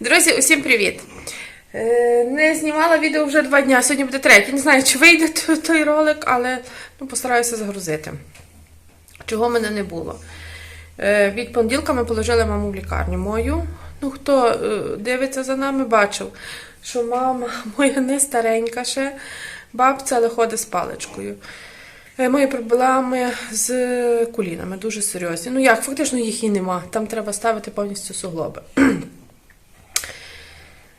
Друзі, усім привіт! Е, Не знімала відео вже два дні, сьогодні буде третій. Не знаю, чи вийде той, той ролик, але ну, постараюся загрузити. Чого в мене не було. Е, Від понеділка ми положили маму в лікарню мою. Ну, хто е, дивиться за нами, бачив, що мама моя не старенька ще, бабця, але ходить з паличкою. Е, Мої проблеми з колінами дуже серйозні. Ну як, фактично їх і нема. Там треба ставити повністю суглоби.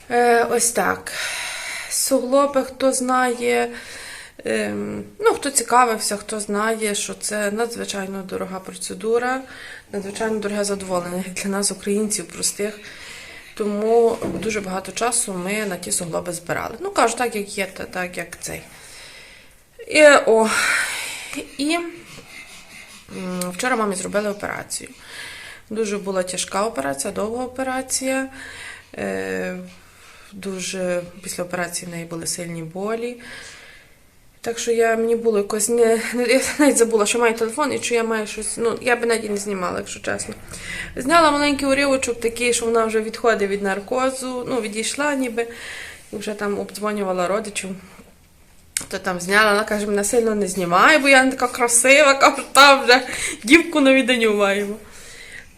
Е, ось так. Суглоби, хто знає, ем, ну, хто цікавився, хто знає, що це надзвичайно дорога процедура, надзвичайно дороге задоволення для нас, українців, простих. Тому дуже багато часу ми на ті суглоби збирали. Ну, кажу, так як є, та так як цей. І, о, і вчора мамі зробили операцію. Дуже була тяжка операція, довга операція. Е, Дуже після операції в неї були сильні болі. Так що я мені було якось не, я навіть забула, що маю телефон і що я маю щось. Ну, я би навіть не знімала, якщо чесно. Зняла маленький уривочок такий, що вона вже відходить від наркозу, ну, відійшла ніби, і вже там обдзвонювала родичів. То там зняла, вона каже, мене сильно не знімає, бо я не така красива, кажу, там вже дівку на відданню маємо.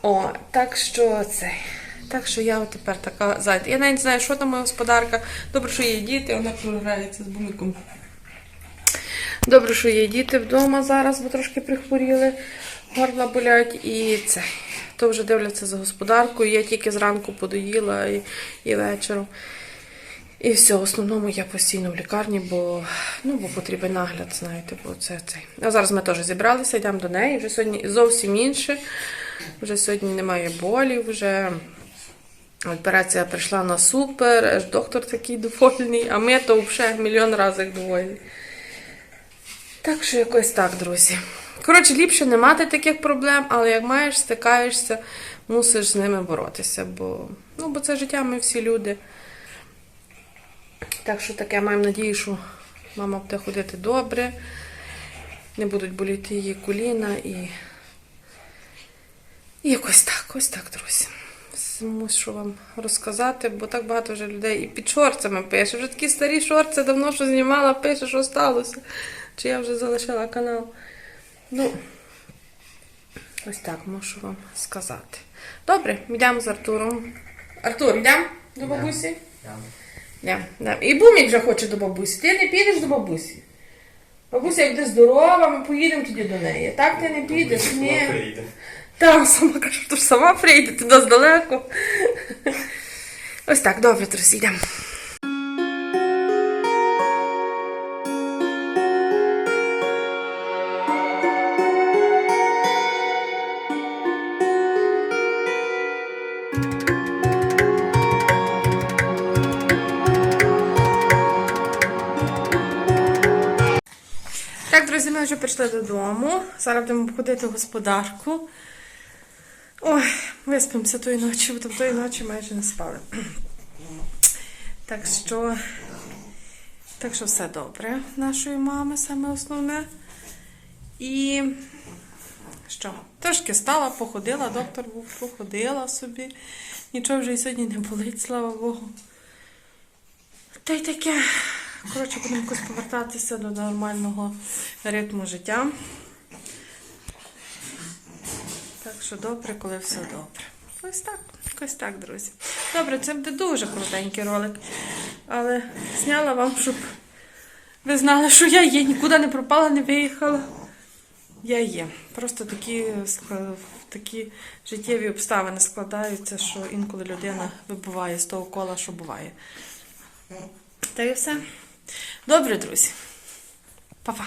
О, так що це. Так що я тепер така зайта. Я навіть не знаю, що там моя господарка. Добре, що є діти, вона програється з бумиком. Добре, що є діти вдома зараз, бо трошки прихворіли, горла болять і це. То вже дивляться за господаркою. Я тільки зранку подоїла і, і вечором. І все, в основному я постійно в лікарні, бо, ну, бо потрібен нагляд, знаєте, бо це цей. А зараз ми теж зібралися, йдемо до неї. Вже сьогодні зовсім інше. Вже сьогодні немає болі, вже операція прийшла на супер, аж доктор такий довольний, а ми то взагалі мільйон разів довольні. Так що якось так, друзі. Коротше, ліпше не мати таких проблем, але як маєш, стикаєшся, мусиш з ними боротися, бо, ну, бо це життя, ми всі люди. Так що таке маємо надію, що мама буде ходити добре, не будуть боліти її коліна і, і якось так, ось так, друзі. Мушу вам розказати, бо так багато вже людей і під шорцями пише. Вже такі старі шорти давно що знімала, пише, що сталося. Чи я вже залишила канал. Ну, ось так мушу вам сказати. Добре, йдемо з Артуром. Артур, йдемо до бабусі? Йдемо, йдемо. І Бумік вже хоче до бабусі. Ти не підеш до бабусі. Бабуся, йде здорова, ми поїдемо тоді до неї. Так ти не підеш? Ні. прийде. Та, сама кажу, то ж сама прийде, туди нас далеко. Ось так, добре, друзі, йдемо. Так, друзі, ми вже прийшли додому. Зараз будемо обходити господарку. Ой, виспимося тої ночі, бо там тої ночі майже не спали. Так що, так що все добре нашої мами, саме основне. І що? Трошки стала, походила, доктор був, походила собі. Нічого вже і сьогодні не болить, слава Богу. Та й таке. Коротше, будемо якось повертатися до нормального ритму життя. Так що добре, коли все добре. Ось так, ось так, друзі. Добре, це буде дуже коротенький ролик. Але зняла вам, щоб ви знали, що я є, нікуди не пропала, не виїхала. Я є. Просто такі, такі життєві обставини складаються, що інколи людина вибуває з того кола, що буває. Та і все. Добре, друзі. Па-па.